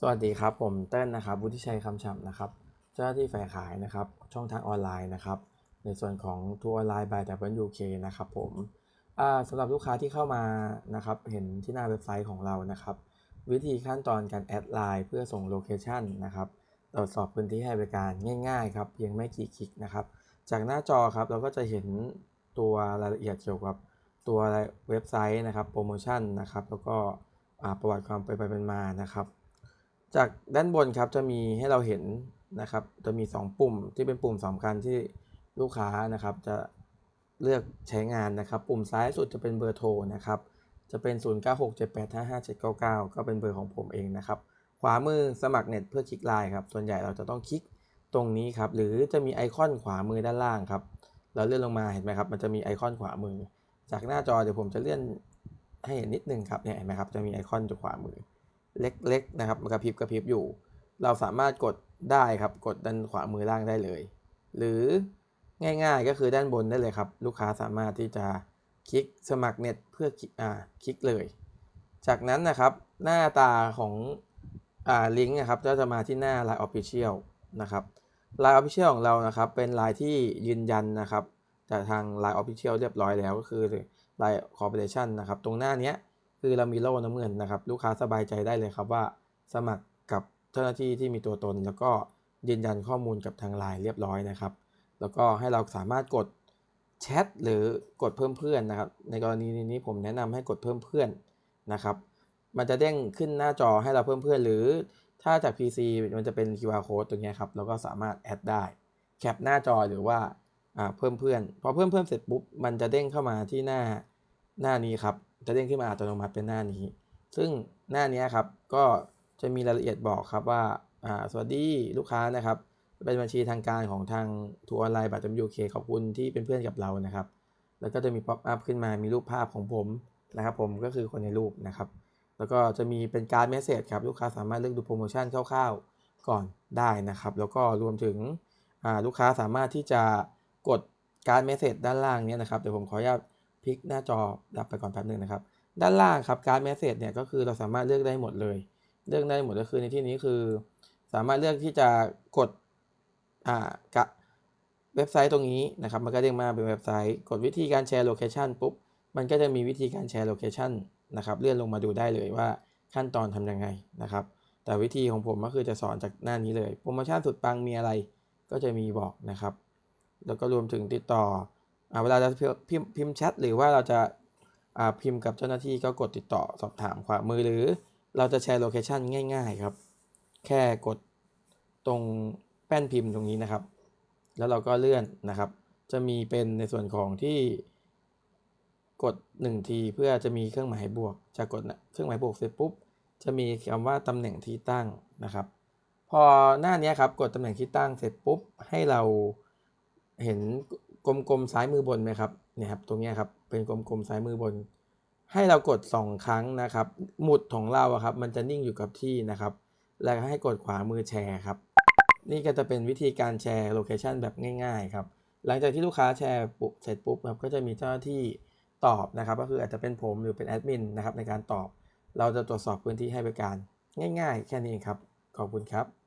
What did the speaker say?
สวัสดีครับ ผมเติ้ลนะครับวุฒิชัยคำฉ่ำนะครับเจ้าหน้าที่ฝ่ายขายนะครับ ช่องทางออนไลน์นะครับ ในส่วนของทัวร์ออนไลน์ by WK นะครับผมอ่าสำหรับลูกค้าที่เข้ามานะครับ เห็นที่หน้าเว็บไซต์ของเรานะครับ วิธีขั้นตอนการแอดไลน์เพื่อส่งโลเคชันนะครับตรวจสอบพื้นที่ให้บริการง่าย ๆ ครับ เพียงไม่กี่คลิกนะครับ จากหน้าจอครับเราก็จะเห็นตัวรายละเอียดเกี่ยวกับตัวเว็บไซต์นะครับโปรโมชั่นนะครับ แล้วก็ประวัติความไปนไปเป็นมานะครับ จากด้านบนครับจะมีให้เราเห็นนะครับ จะมี 2 ปุ่มที่เป็นปุ่มสำคัญที่ลูกค้านะครับ จะเลือกใช้งานนะครับ ปุ่มซ้ายสุดจะเป็นเบอร์โทรนะครับ จะเป็น 0967855799 ก็เป็นเบอร์ของผมเองนะครับ ขวามือสมัครเน็ตเพื่อคลิกไลน์ครับ ส่วนใหญ่เราจะต้องคลิกตรงนี้ครับ หรือจะมีไอคอนขวามือด้านล่างครับ เราเลื่อนลงมาเห็นไหมครับ มันจะมีไอคอนขวามือ จากหน้าจอเดี๋ยวผมจะเลื่อนให้เห็นนิดนึงครับเนี่ยเห็นไหมครับ จะมีไอคอนอยู่ขวามือ เล็กๆนะครับมันกระพริบกระพริบอยู่ เราสามารถกดได้ครับกดด้านขวามือล่างได้เลย หรือง่ายๆก็คือด้านบนได้เลยครับ ลูกค้าสามารถที่จะคลิกสมัครเน็ตเพื่อคลิกอ่าคลิกเลย จากนั้นนะครับหน้าตาของอ่าลิงก์นะครับก็จะมาที่หน้า Line Official นะครับ Line Official ของเรานะครับเป็นลายที่ยืนยันนะครับจากทาง Line Official เรียบร้อยแล้วก็คือ Line Corporation นะครับ ตรงหน้าเนี้ย คือเรามีโล่น้ำเงินนะครับ ลูกค้าสบายใจได้เลยครับว่า สมัครกับเจ้าหน้าที่ที่มีตัวตน แล้วก็ยืนยันข้อมูลกับทางไลน์เรียบร้อยนะครับ แล้วก็ให้เราสามารถกดแชทหรือกดเพิ่มเพื่อนนะครับ ในกรณีนี้ผมแนะนำให้กดเพิ่มเพื่อนนะครับ มันจะเด้งขึ้นหน้าจอให้เราเพิ่มเพื่อน หรือถ้าจาก PC มันจะเป็น QR code ตรงนี้ครับเราก็สามารถแอดได้แคปหน้าจอหรือว่าอ่าเพิ่มเพื่อนพอเพิ่มเพื่อนเสร็จปุ๊บมันจะเด้งเข้ามาที่หน้า หน้านี้ครับ จะเด้งขึ้นมาอัตโนมัติเป็นหน้านี้ ซึ่งหน้านี้ครับก็จะมีรายละเอียดบอกครับว่าสวัสดีลูกค้านะครับ เป็นบัญชีทางการของทางทัวร์ออนไลน์บัตร WK ขอบคุณที่เป็นเพื่อนกับเรานะครับ แล้วก็จะมีป๊อปอัพขึ้นมามีรูปภาพของผมนะครับ ผมก็คือคนในรูปนะครับ แล้วก็จะมีเป็นการเมสเซจครับลูกค้าสามารถเลือกดูโปรโมชั่นคร่าวๆก่อนได้นะครับ แล้วก็รวมถึงลูกค้าสามารถที่จะกดการเมสเซจด้านล่างนี้นะครับเดี๋ยวผมขออนุญาต พลิกหน้าจอดับไปก่อนแป๊บหนึ่งนะครับ ด้านล่างครับการ์ดเมสเซจเนี่ยก็คือเราสามารถเลือกได้หมดเลย เลือกได้หมดก็คือในที่นี้คือ สามารถเลือกที่จะกดอ่ากะเว็บไซต์ตรงนี้นะครับ มันก็เด้งมาเป็นเว็บไซต์ กดวิธีการแชร์โลเคชันปุ๊บ มันก็จะมีวิธีการแชร์โลเคชันนะครับ เลื่อนลงมาดูได้เลยว่าขั้นตอนทำยังไงนะครับ แต่วิธีของผมก็คือจะสอนจากหน้านี้เลย โปรโมชั่นสุดปังมีอะไรก็จะมีบอกนะครับ แล้วก็รวมถึงติดต่อ เวลาเราพิมพ์พิมพ์แชทหรือว่าเราจะอ่าพิมพ์กับเจ้าหน้าที่ก็กดติดต่อสอบถามขวามือหรือเราจะแชร์โลเคชันง่ายๆครับ แค่กดตรงแป้นพิมพ์ตรงนี้นะครับ แล้วเราก็เลื่อนนะครับ จะมีเป็นในส่วนของที่กด 1 ทีเพื่อจะมีเครื่องหมายบวก จะกดนะเครื่องหมายบวกเสร็จปุ๊บ จะมีคำว่าตำแหน่งที่ตั้งนะครับ พอหน้านี้ครับกดตำแหน่งที่ตั้งเสร็จปุ๊บให้เราเห็น กลมๆซ้ายมือบนไหมครับเนี่ยครับตรงนี้ครับเป็นกลมๆซ้ายมือบน ให้เรากด 2 ครั้งนะครับ หมุดของเราครับมันจะนิ่งอยู่กับที่นะครับ แล้วก็ให้กดขวามือแชร์ครับ นี่ก็จะเป็นวิธีการแชร์โลเคชันแบบง่ายๆครับหลังจากที่ลูกค้าแชร์ปุ๊บเสร็จปุ๊บครับก็จะมีเจ้าหน้าที่ตอบนะครับ ก็คืออาจจะเป็นผมหรือเป็นแอดมินนะครับในการตอบ เราจะตรวจสอบพื้นที่ให้บริการง่าย ๆ แค่นี้เองครับ ขอบคุณครับ